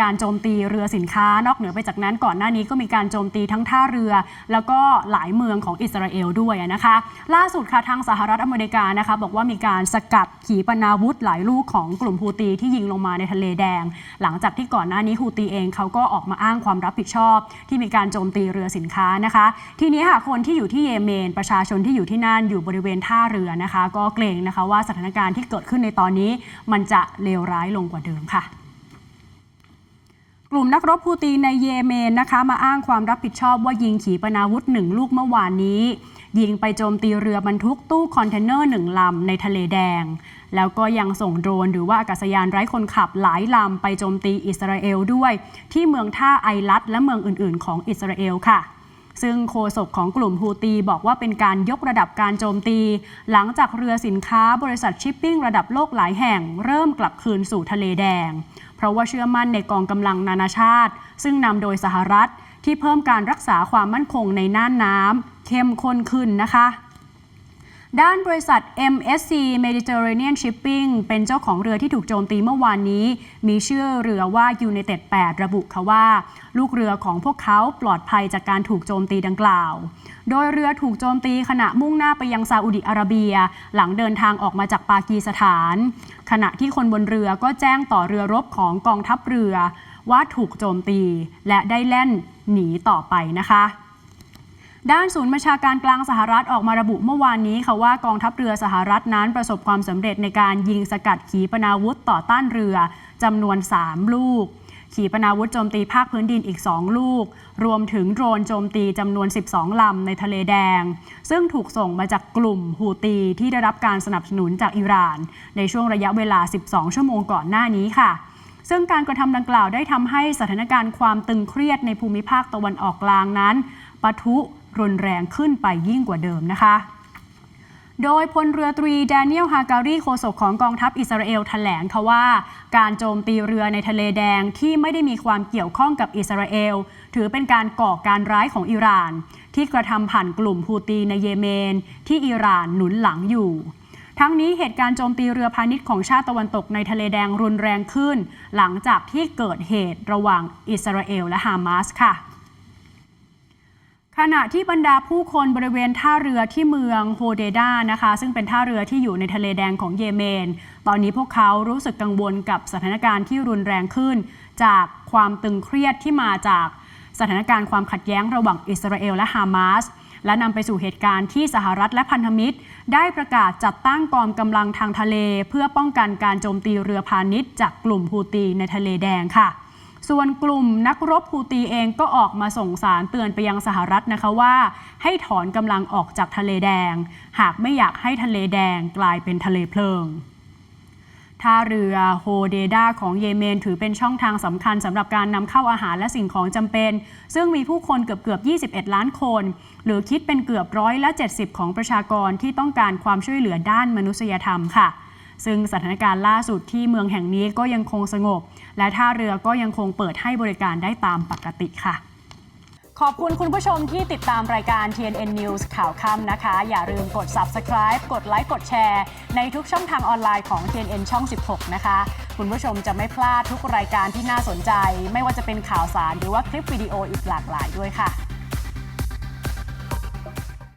การโจมตีเรือสินค้านอกเหนือไปจากนั้นก่อนหน้านี้ก็มีการโจมตีทั้งท่าเรือ แล้วก็หลายเมืองของอิสราเอลด้วยนะคะ ล่าสุดค่ะทางสหรัฐอเมริกานะคะ บอกว่ามีการสกัดขีปนาวุธหลายลูกของกลุ่มฮูตีที่ยิงลงมาในทะเลแดง หลังจากที่ก่อนหน้านี้ฮูตีเองเขาก็ออกมาอ้างความรับผิดชอบ ที่มีการโจมตีเรือสินค้านะคะ ทีนี้ค่ะคนที่อยู่ที่เยเมน ประชาชนที่อยู่ที่นั่นอยู่บริเวณท่าเรือนะคะ ก็เกรงนะคะว่าสถานการณ์ที่เกิดขึ้นในตอนนี้ มันจะเลวร้ายลงกว่าเดิมค่ะ กลุ่มนักรบฮูตีในเยเมนนะคะ มาอ้างความรับผิดชอบว่ายิงขีปนาวุธหนึ่งลูกเมื่อวานนี้ ยิงไปโจมตีเรือบรรทุกตู้คอนเทนเนอร์หนึ่งลำในทะเลแดง แล้วก็ยังส่งโดรนหรือว่าอากาศยานไร้คนขับหลายลำไปโจมตีอิสราเอลด้วย ที่เมืองท่าไอลัดและเมืองอื่น ๆ ของอิสราเอลค่ะ ซึ่งโฆษกของกลุ่มฮูตีบอกว่าเป็นการยกระดับการโจมตี หลังจากเรือสินค้าบริษัทชิปปิ้งระดับโลกหลายแห่ง เริ่มกลับคืนสู่ทะเลแดง เพราะว่าเชื่อมั่นในกองกำลังนานาชาติ ซึ่งนำโดยสหรัฐที่เพิ่มการรักษาความมั่นคงในน่านน้ำเข้มข้นขึ้นนะคะ ด้านบริษัท MSC Mediterranean Shipping เป็นเจ้าของเรือที่ถูกโจมตีเมื่อวานนี้ มีชื่อเรือว่า United 8 ระบุค่ะว่า ลูกเรือของพวกเขาปลอดภัยจากการถูกโจมตีดังกล่าว โดยเรือถูกโจมตีขณะมุ่งหน้าไปยังซาอุดิอาระเบีย หลังเดินทางออกมาจากปากีสถาน ขณะที่คนบนเรือก็แจ้งต่อเรือรบของกองทัพเรือ ว่าถูกโจมตีและได้แล่นหนีต่อไปนะคะ ด้านศูนย์บัญชาการกลางสหรัฐออกมาระบุเมื่อวานนี้ค่ะว่ากองทัพเรือสหรัฐนั้นประสบความสำเร็จในการยิงสกัดขีปนาวุธต่อต้านเรือจำนวน 3 ลูก ขีปนาวุธโจมตีภาคพื้นดินอีก 2 ลูก รวมถึงโดรนโจมตีจำนวน 12 ลำในทะเลแดง ซึ่งถูกส่งมาจากกลุ่มฮูตีที่ได้รับการสนับสนุนจากอิหร่าน ในช่วงระยะเวลา 12 ชั่วโมงก่อนหน้านี้ค่ะซึ่งการกระทำดังกล่าวได้ทำให้สถานการณ์ความตึงเครียดในภูมิภาคตะวันออกกลางนั้นปะทุ รุนแรงขึ้นไปยิ่งกว่าเดิมนะคะ โดยพลเรือตรีแดเนียลฮาการีโฆษกของกองทัพอิสราเอลแถลงค่ะว่า การโจมตีเรือในทะเลแดงที่ไม่ได้มีความเกี่ยวข้องกับอิสราเอล ถือเป็นการก่อการร้ายของอิหร่าน ที่กระทำผ่านกลุ่มฮูตีในเยเมน ที่อิหร่านหนุนหลังอยู่ทั้งนี้เหตุการณ์โจมตีเรือพาณิชย์ของชาติตะวันตกในทะเลแดงรุนแรงขึ้น หลังจากที่เกิดเหตุระหว่างอิสราเอลและฮามาสค่ะ ขณะที่บรรดาผู้คนบริเวณท่าเรือที่เมืองโฮเดดานะคะ ซึ่งเป็นท่าเรือที่อยู่ในทะเลแดงของเยเมน ตอนนี้พวกเขารู้สึกกังวลกับสถานการณ์ที่รุนแรงขึ้น จากความตึงเครียดที่มาจากสถานการณ์ความขัดแย้งระหว่างอิสราเอลและฮามาสและนำไปสู่เหตุการณ์ที่สหรัฐและพันธมิตร ได้ประกาศจัดตั้งกองกำลังทางทะเล เพื่อป้องกันการโจมตีเรือพาณิชย์จากกลุ่มฮูตีในทะเลแดงค่ะ ส่วนกลุ่มนักรบฮูตีเองก็ออกมาส่งสารเตือนไปยังสหรัฐนะคะว่า ให้ถอนกำลังออกจากทะเลแดง หากไม่อยากให้ทะเลแดงกลายเป็นทะเลเพลิงท่าเรือโฮเดดาของเยเมน ถือเป็นช่องทางสำคัญสำหรับการนำเข้าอาหารและสิ่งของจำเป็น ซึ่งมีผู้คนเกือบเกือบ 21 ล้านคน หรือคิดเป็นเกือบร้อยละ 70 ของประชากรที่ต้องการความช่วยเหลือด้านมนุษยธรรมค่ะ ซึ่งสถานการณ์ล่าสุดที่เมืองแห่งนี้ก็ยังคงสงบ และท่าเรือก็ยังคงเปิดให้บริการได้ตามปกติค่ะขอบคุณคุณผู้ชมที่ติดตามรายการ TNN News ข่าวค่ำนะคะ อย่าลืมกด subscribe กดไลค์ กดแชร์ ในทุกช่องทางออนไลน์ของ TNN ช่อง 16 นะคะ คุณผู้ชมจะไม่พลาดทุกรายการที่น่าสนใจ ไม่ว่าจะเป็นข่าวสารหรือว่าคลิปวิดีโออีกหลากหลายด้วยค่ะ